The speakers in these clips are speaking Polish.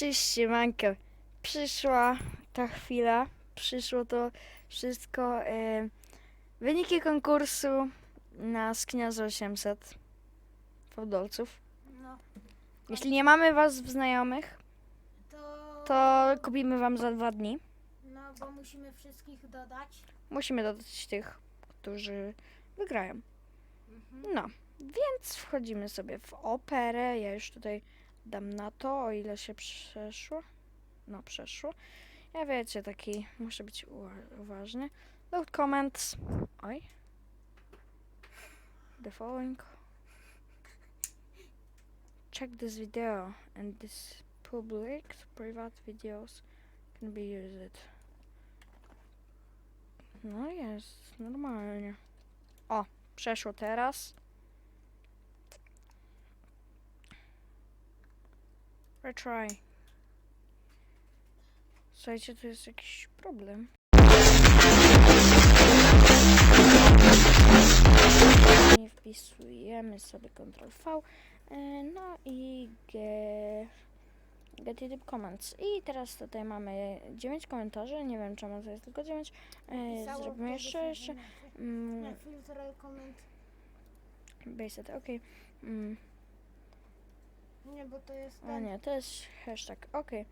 Cześć, siemanko. Przyszła ta chwila, przyszło to wszystko. E, wyniki konkursu na Skniaze 800 fałdolców. No, Jeśli nie mamy was w znajomych, to... to kupimy wam za dwa dni. No, bo musimy wszystkich dodać. Musimy dodać tych, którzy wygrają. Mhm. No, więc wchodzimy sobie w operę. Ja już tutaj dam na to, o ile się przeszło. No, przeszło. Ja wiecie, taki muszę być uwa- uważny. Load comments. Oj. The following. Check this video and this public private videos can be used. No jest, normalnie. O, przeszło teraz. Retry. Słuchajcie, tu jest jakiś problem. I wpisujemy sobie Ctrl V. e, No i G... Get edit comments. I teraz tutaj mamy 9 komentarzy. Nie wiem czemu to jest tylko 9. E, zrobimy jeszcze, jeszcze. Mm, Nie, filtr koment. Based, okej. Mm, Nie, bo to jest a ten. nie, to jest hashtag, okej.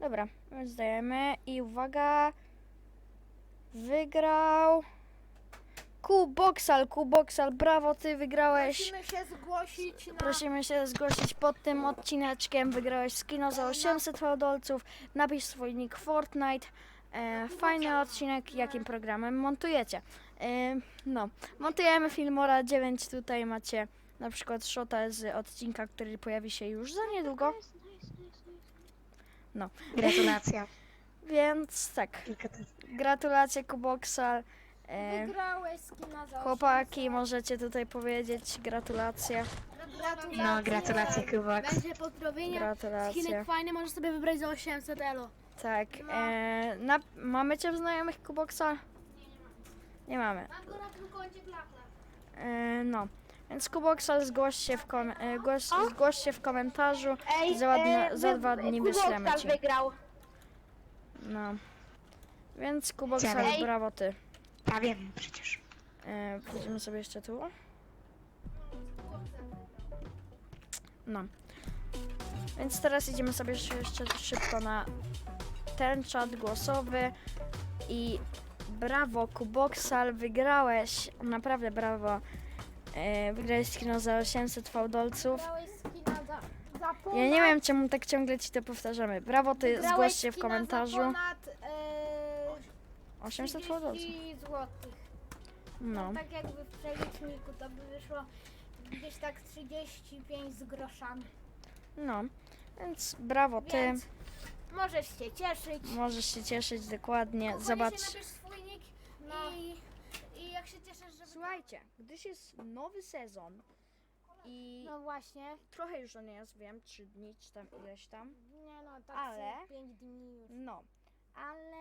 Dobra, więc dajemy i uwaga. Wygrał. Kuboxal, Kuboxal, brawo, ty wygrałeś. Musimy się zgłosić na... Prosimy się zgłosić pod tym odcineczkiem. Wygrałeś skino za 800 fałdolców. Napisz swój nick Fortnite. E, fajny odcinek, jakim programem montujecie. E, no, montujemy Filmora 9. Tutaj macie na przykład shota z odcinka, który pojawi się już za niedługo. No. Gratulacja. Więc tak, gratulacje Kuboxal. E, Wygrałeś skina za chłopaki, 800. możecie tutaj powiedzieć gratulacje. Gratulacje. No, gratulacje Kubok. Będzie pozdrowienia. Gratulacje. Skinek fajny, możesz sobie wybrać za 800 elo. Tak. No. E, na, mamy cię w znajomych Kuboxa? Nie mamy. Mam go na tym koncie. Więc Kuboxa zgłoś się w, kom, e, głoś, zgłoś się w komentarzu. Ej, Za dnia- e, za dwa dni wyślemy ci. wygrał. No. Więc Kuboxa, Ej. brawo ty. Ja wiem przecież. E, Pójdziemy sobie jeszcze tu. No. Więc teraz idziemy sobie jeszcze jeszcze szybko na ten czat głosowy i brawo Kuboxal, wygrałeś, naprawdę brawo. E, wygrałeś kino za 800 fałdolców. Za, za ponad... Ja nie wiem czemu tak ciągle ci to powtarzamy. Brawo ty, wygrałeś zgłoś się w komentarzu. Za ponad, e, 800 fałdolców. 30 złotych. No. Tak jakby w przeliczniku to by wyszło gdzieś tak 35 z groszami. No. Więc brawo ty. Więc możesz się cieszyć. Możesz się cieszyć dokładnie. Koniecznie Zobacz. napisz swój nick i, i jak się cieszysz. Słuchajcie, gdyż jest nowy sezon i No właśnie. trochę już o nie jest, wiem, 3 dni czy tam ileś tam. Nie no, tak Ale- 5 dni już. No, ale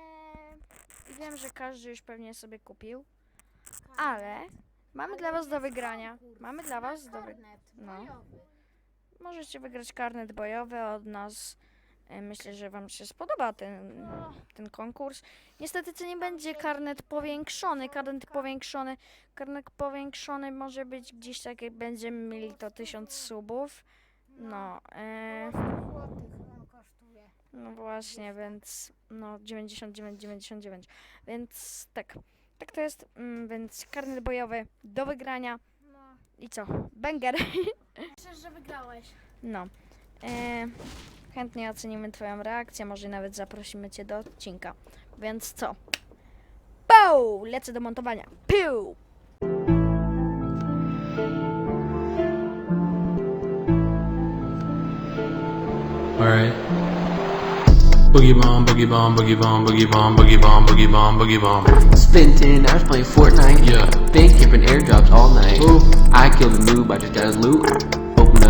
wiem, że każdy już pewnie sobie kupił, ale mamy Ale dla was do wygrania. Mamy dla was do wygrania. no. bojowy. Możecie wygrać karnet bojowy od nas. E, Myślę, że wam się spodoba ten, ten konkurs. Niestety to nie będzie karnet powiększony. Karnet powiększony, karnet powiększony może być gdzieś tak jak będziemy mieli to 1000 subów. No, e, 100 złotych on kosztuje. no właśnie, więc no 99, 99. Więc tak, tak to jest. Mm, więc karnet bojowy do wygrania. I co? Banger. Cieszę, że wygrałeś. No. E, chętnie ocenimy Twoją reakcję, może nawet zaprosimy Cię do odcinka. Więc co? Pow! Lecę do montowania. Piu! Alright. Boogie bomb, boogie bomb, boogie bomb, boogie bomb, boogie bomb, boogie bomb, boogie bomb. Spent 10 hours playing Fortnite. Yeah. Been camping airdrops all night. Ooh. I killed a noob, I just got his loot.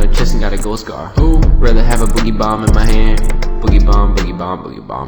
A chest and got a gold scar. Ooh. Rather have a boogie bomb in my hand. Boogie bomb, boogie bomb, boogie bomb.